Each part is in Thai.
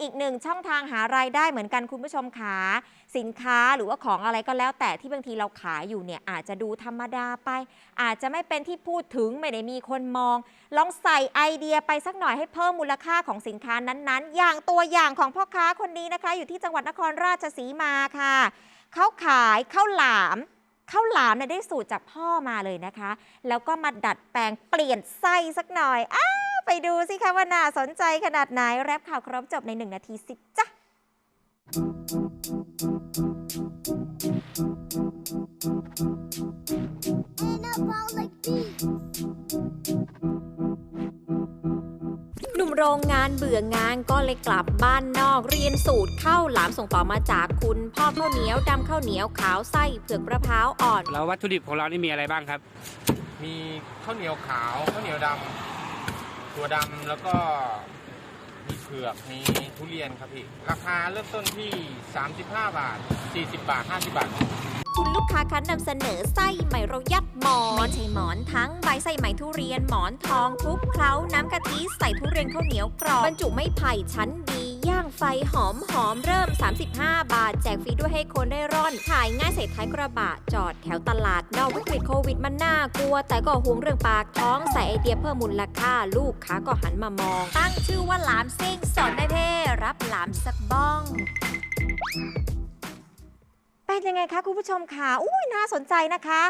อีกหนึ่งช่องทางหารายได้เหมือนกันคุณผู้ชมขาสินค้าหรือว่าของอะไรก็แล้ว แต่ที่บางทีเราขายอยู่เนี่ยอาจจะดูธรรมดาไป อาจจะไม่เป็นที่พูดถึงไม่ได้มีคนมอง ลองใส่ไอเดียไปสักหน่อยให้เพิ่มมูลค่าของสินค้านั้นๆ อย่างตัวอย่างของพ่อค้าคนนี้นะคะ อยู่ที่จังหวัดนครราชสีมาค่ะเขาขายข้าวหลามข้าวหลามเนี่ยได้สูตรจากพ่อมาเลยนะคะ แล้วก็มาดัดแปลงเปลี่ยนไส้สักหน่อยอ้า ไปดูสิคะว่าน่าสนใจขนาดไหน แรปข่าวครบจบในหนึ่งนาทีสิจ้ะหนุ่มโรงงานเบื่องานก็เลยกลับบ้านนอกเรียนสูตรข้าวหลามส่งต่อมาจากคุณพ่อข้าวเหนียวดำข้าวเหนียวขาวไส้เผือกมะพร้าวอ่อน แล้ววัตถุดิบของเรานี่มีอะไรบ้างครับ มีข้าวเหนียวขาวข้าวเหนียวดำ ตัวดำแล้วก็มีเผือกมีทุเรียนครับพี่ ราคาเริ่มต้นที่ 35 บาท 40 บาท 50 บาท คุณลูกค้าคะนำเสนอไส้ไหม่เรายัดหมอนไม่ใช่หมอนทั้งใบไส้ไหมทุเรียนหมอนทองคลุกเคล้าน้ำกะทิใส่ทุเรียนข้าวเหนียวกรอบบรรจุไม้ไผ่ชั้นดี ย่างไฟหอมหอมเริ่ม 35 บาท แจกฟรีด้วยให้คนได้ร่อนขายง่ายใส่ท้ายกระบะ จอดแถวตลาดนอกวิกฤตโควิดมันน่ากลัว แต่ก็ห่วงเรื่องปากท้องใส่ไอเดียเพิ่มมูลค่าลูกค้าก็หันมามอง ตั้งชื่อว่าหลามซิ่งสอนได้เพ่รับหลามสักบ้องเป็นยังไงคะคุณผู้ชมคะอุ้ยน่าสนใจนะคะ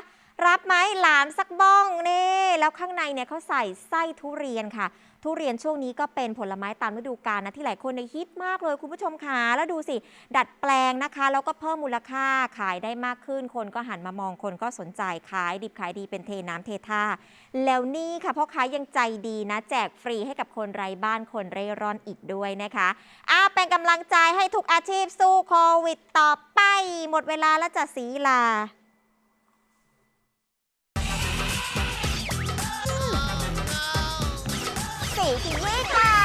รับไหมหลามสักบ้องนี่แล้วข้างในเนี่ยเขาใส่ไส้ทุเรียนค่ะ ทุเรียนช่วงนี้ก็เป็นผลไม้ตามฤดูกาลนะที่หลายคนในฮิตมากเลยคุณผู้ชมคะแล้วดูสิ ดัดแปลงนะคะ แล้วก็เพิ่มมูลค่าขายได้มากขึ้น คนก็หันมามองคนก็สนใจขายดิบขายดีเป็นเทน้ำเทท่า แล้วนี่ค่ะพ่อค้ายังใจดีนะ แจกฟรีให้กับคนไร้บ้านคนเร่ร่อนอีกด้วยนะคะอาเป็นกำลังใจให้ทุกอาชีพสู้โควิดต่อไป หมดเวลาแล้วจะสีลา Great! Wake!